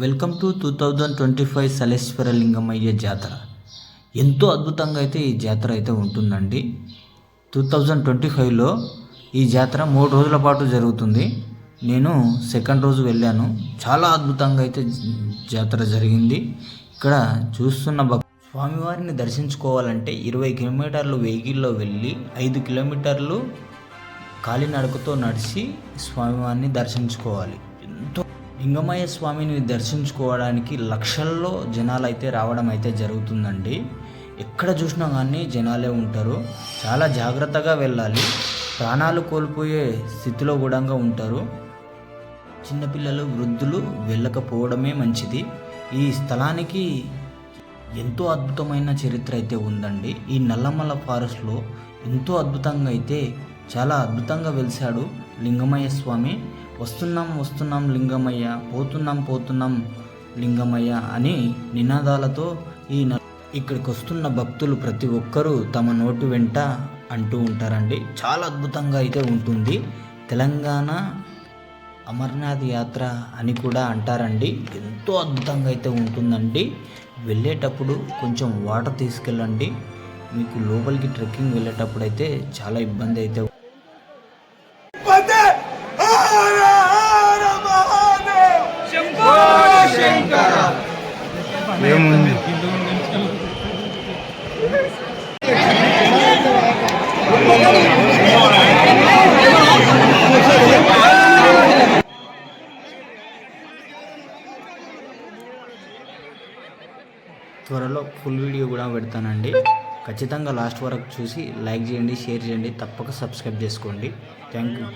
Welcome to two thousand twenty five Saleshwara Lingamayya జాతర. ఎంతో అద్భుతంగా అయితే ఈ జాతర అయితే ఉంటుందండి. టూ థౌజండ్ ట్వంటీ ఫైవ్లో ఈ జాతర మూడు రోజుల పాటు జరుగుతుంది. నేను సెకండ్ రోజు వెళ్ళాను. చాలా అద్భుతంగా అయితే జాతర జరిగింది. ఇక్కడ చూస్తున్న భక్ స్వామివారిని దర్శించుకోవాలంటే ఇరవై కిలోమీటర్లు వెహికల్లో వెళ్ళి ఐదు కిలోమీటర్లు కాలినడకతో నడిచి స్వామివారిని దర్శించుకోవాలి. ఎంతో లింగమయ్య స్వామిని దర్శించుకోవడానికి లక్షల్లో జనాలు అయితే రావడం అయితే జరుగుతుందండి. ఎక్కడ చూసినా కానీ జనాలే ఉంటారు. చాలా జాగ్రత్తగా వెళ్ళాలి. ప్రాణాలు కోల్పోయే స్థితిలో కూడా ఉంటారు. చిన్నపిల్లలు వృద్ధులు వెళ్ళకపోవడమే మంచిది. ఈ స్థలానికి ఎంతో అద్భుతమైన చరిత్ర అయితే ఉందండి. ఈ నల్లమల్ల ఫారెస్ట్లో ఎంతో అద్భుతంగా అయితే చాలా అద్భుతంగా వెలిశాడు. లింగమయ్య స్వామి. వస్తున్నాం వస్తున్నాం లింగమయ్య పోతున్నాం పోతున్నాం లింగమయ్య అని నినాదాలతో ఈ న- ఇక్కడికి వస్తున్న భక్తులు ప్రతి ఒక్కరూ తమ నోటి వెంట అంటూ ఉంటారండి. చాలా అద్భుతంగా అయితే ఉంటుంది. తెలంగాణ అమర్నాథ్ యాత్ర అని కూడా అంటారండి. ఎంతో అద్భుతంగా అయితే ఉంటుందండి. వెళ్ళేటప్పుడు కొంచెం వాటర్ తీసుకెళ్ళండి. మీకు లోపలికి ట్రెక్కింగ్ వెళ్ళేటప్పుడు అయితే చాలా ఇబ్బంది అయితే త్వరలో ఫుల్ వీడియో కూడా పెడతానండి. ఖచ్చితంగా లాస్ట్ వరకు చూసి లైక్ చేయండి షేర్ చేయండి తప్పక సబ్స్క్రైబ్ చేసుకోండి. Thank you